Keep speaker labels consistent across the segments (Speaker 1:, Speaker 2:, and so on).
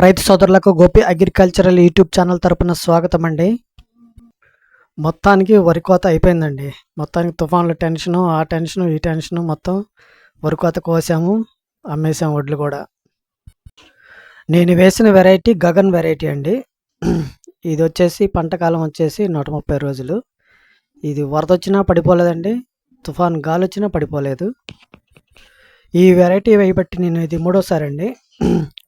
Speaker 1: రైతు సోదరులకు Gopi agricultural YouTube channel తరపున స్వాగతం అండి మొత్తానికి వరి కోత అయిపోయిందండి. మొత్తానికి తుఫాన్ల టెన్షను ఆ టెన్షను ఈ టెన్షను మొత్తం వరి కోత కోసాము అమ్మేసాము వడ్లు కూడా. నేను వేసిన వెరైటీ గగన్ వెరైటీ అండి. ఇది వచ్చేసి పంట కాలం వచ్చేసి నూట ముప్పై రోజులు. ఇది వరద వచ్చినా పడిపోలేదండి. తుఫాన్ గాలి వచ్చినా పడిపోలేదు. ఈ వెరైటీ వేయబట్టి నేను ఇది మూడోసారి అండి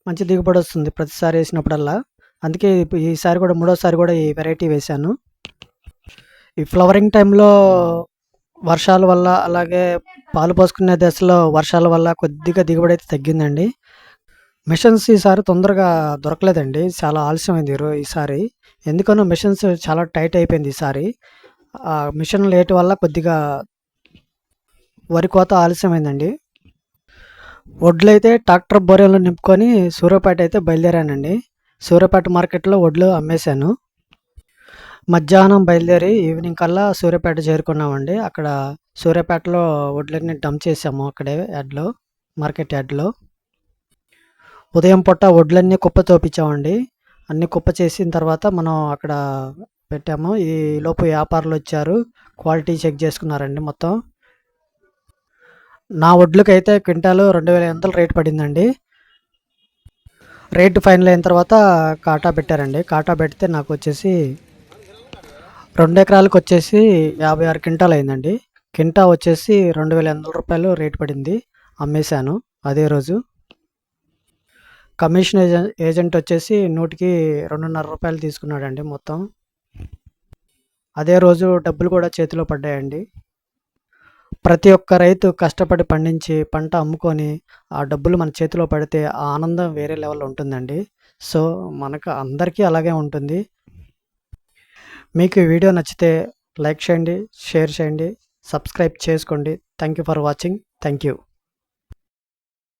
Speaker 1: మంచి దిగుబడి వస్తుంది ప్రతిసారి వేసినప్పుడల్లా. అందుకే ఈసారి కూడా మూడోసారి కూడా ఈ వెరైటీ వేశాను. ఈ ఫ్లవరింగ్ టైంలో వర్షాల వల్ల అలాగే పాలు పోసుకునే దశలో వర్షాల వల్ల కొద్దిగా దిగుబడి అయితే తగ్గిందండి. మిషన్స్ ఈసారి తొందరగా దొరకలేదండి. చాలా ఆలస్యమైంది ఈసారి ఎందుకనో మిషన్స్ చాలా టైట్ అయిపోయింది ఈసారి ఆ మిషన్ లేట్ వల్ల కొద్దిగా వరి కోత ఆలస్యమైందండి. వడ్లు అయితే ట్రాక్టర్ బోరెలో నింపుకొని సూర్యాపేట అయితే బయలుదేరానండి. సూర్యాపేట మార్కెట్లో వడ్లు అమ్మేశాను. మధ్యాహ్నం బయలుదేరి ఈవినింగ్ కల్లా సూర్యాపేట చేరుకున్నామండి. అక్కడ సూర్యాపేటలో వడ్లన్నీ డంప్ చేసాము అక్కడే యాడ్లో మార్కెట్ యాడ్లో. ఉదయం పూట వడ్లన్నీ కుప్ప తోపించామండి అన్ని కుప్ప చేసిన తర్వాత మనం అక్కడ పెట్టాము. ఈ లోపు వ్యాపారులు వచ్చారు. క్వాలిటీ చెక్ చేసుకున్నారండి మొత్తం. నా వడ్లకైతే క్వింటాలు రెండు వేల ఎనిమిది వందలు రేటు పడిందండి. రేటు ఫైనల్ అయిన తర్వాత కాటా పెట్టారండి. కాటా పెడితే నాకు వచ్చేసి రెండు ఎకరాలకు వచ్చేసి యాభై ఆరు క్వింటాలు అయిందండి. కింటా వచ్చేసి రెండు వేల ఎనిమిది వందల రూపాయలు రేటు పడింది. అమ్మేశాను అదే రోజు. కమిషన్ ఏజెంట్ ఏజెంట్ వచ్చేసి నూటికి రెండున్నర రూపాయలు తీసుకున్నాడండి మొత్తం. అదే రోజు డబ్బులు కూడా చేతిలో పడ్డాయండి. ప్రతి ఒక్క రైతు కష్టపడి పండించి పంట అమ్ముకొని ఆ డబ్బులు మన చేతిలో పడితే ఆ ఆనందం వేరే లెవెల్లో ఉంటుందండి. సో మనకు అందరికీ అలాగే ఉంటుంది. మీకు ఈ వీడియో నచ్చితే లైక్ చేయండి షేర్ చేయండి సబ్స్క్రైబ్ చేసుకోండి. Thank you for watching. Thank you